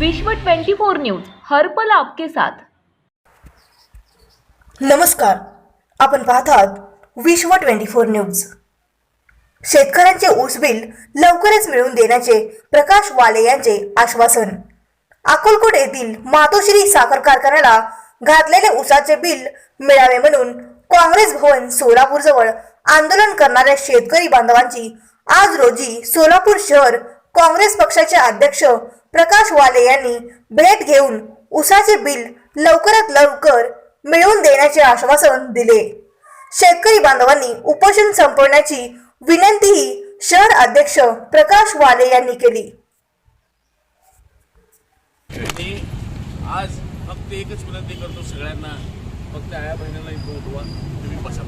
विश्व 24 न्यूज हर पल आपके साथ. नमस्कार. आपण पाहतात विश्व ट्वेंटी फोर न्यूज. शेतकऱ्यांचे ऊस बिल लवकरच मिळवून देण्याचे प्रकाश वाले यांचे आश्वासन. अकोलकोट येथील मातोश्री साखर कारखान्याला घातलेले ऊसाचे बिल मिळावे म्हणून काँग्रेस भवन सोलापूर जवळ आंदोलन करणाऱ्या शेतकरी बांधवांची आज रोजी सोलापूर शहर काँग्रेस पक्षाचे अध्यक्ष प्रकाश वाले यांनी भेट घेऊन उसाचे बिल लवकरात लवकर मिळवून देण्याचे आश्वासन दिले. शेतकरी बांधवांनी उपोषण संपवण्याची विनंतीही शहर अध्यक्ष प्रकाश वाले यांनी केली. आज फक्त एकच विनंती करतो सगळ्यांना. फक्त आया बहिणीला इथं उठवा. तुम्ही बसा.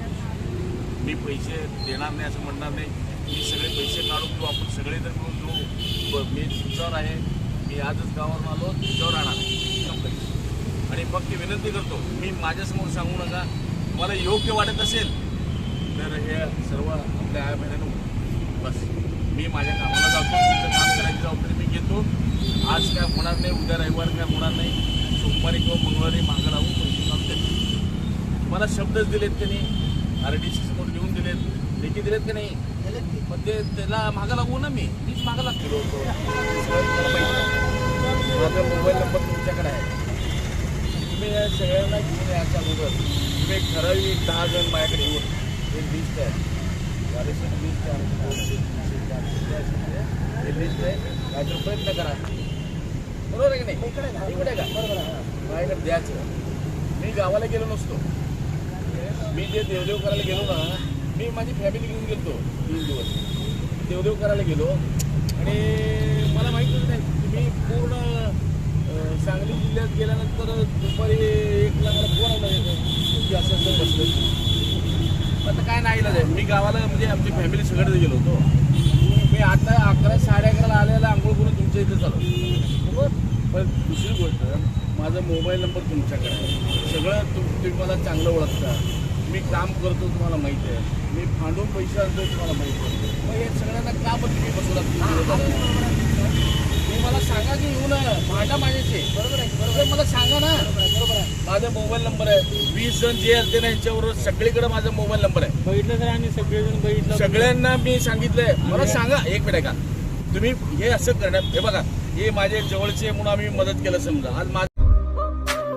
मी पैसे देणार नाही असं म्हणणार नाही. मी सगळे पैसे काढून घेऊ. आपण सगळे जर मिळून घेऊ. मी तुमच्यावर आहे. मी आजच गावावरून आलो तिच्यावर राहणार आहे. संपलं. आणि फक्त विनंती करतो मी माझ्यासमोर सांगू नका मला योग्य वाटत असेल तर हे सर्व आपल्या आया बहिणीनं बस. मी माझ्या कामाला जातो तुमचं काम करायची जबाबदारी मी घेतो. आज काय होणार नाही उद्या रविवार काय होणार नाही. सोमवारी किंवा मंगळवारी मागं लागून पैसे काम देतो. मला शब्दच दिलेत की नाही आर डी सी समोर लिहून दिलेत लेखी दिलेत की नाही पण ते त्याला मागं लागू ना मी. मीच मागं लागतो. माझा मोबाईल नंबर तुमच्याकडे आहे. तुम्ही या सगळ्यांना घेऊन याच्या अगोदर तुम्ही एक ठराविक दहा जण माझ्याकडे येऊन एक लिस्ट आहे. गाडीची लिस्ट आहे दोनशे, तीनशे, चारशे, चारशे. हे लिस्ट आहे. काहीतरी प्रयत्न करा. बरोबर आहे की नाही? इकडे का बरोबर आहे. माझ्याकडे द्यायचं. मी गावाला गेलो नसतो. मी जे देवदेव करायला गेलो ना मी माझी फॅमिली घेऊन गेलो तीन दिवस. देवदेव करायला गेलो. आणि मला माहीतच नाही तुम्ही पूर्ण सांगली जिल्ह्यात गेल्यानंतर दुपारी एकला मला फोन आला की असं असं बसलं. आता काय नाही आहे. मी गावाला म्हणजे आमची फॅमिली सगळं गेलो होतो. मी आता अकरा साडे अकराला आलेला आंघोळ करून तुमच्या इथे चालू बरोबर? पण दुसरी गोष्ट माझा मोबाईल नंबर तुमच्याकडे सगळं तुम तुम्ही मला चांगलं ओळखता. मी काम करतो तुम्हाला माहिती आहे. मी फांडून पैसे आणतो तुम्हाला माहिती मग हे सगळ्यांना का पण तुम्ही बसवला मला सांगा की येऊ ना भांडा माझ्याशी. बरोबर आहे बरोबर मला सांगा ना. बरोबर आहे माझा मोबाईल नंबर आहे. वीस जण जे असते ना यांच्यावर सगळीकडे माझा मोबाईल नंबर आहे. बघितलं तर आम्ही सगळेजण बघितलं. सगळ्यांना मी सांगितलंय. मला सांगा एक मिनिट का तुम्ही हे असं करण्यात हे बघा. हे माझे जवळचे आहे म्हणून आम्ही मदत केलं समजा. आज माझं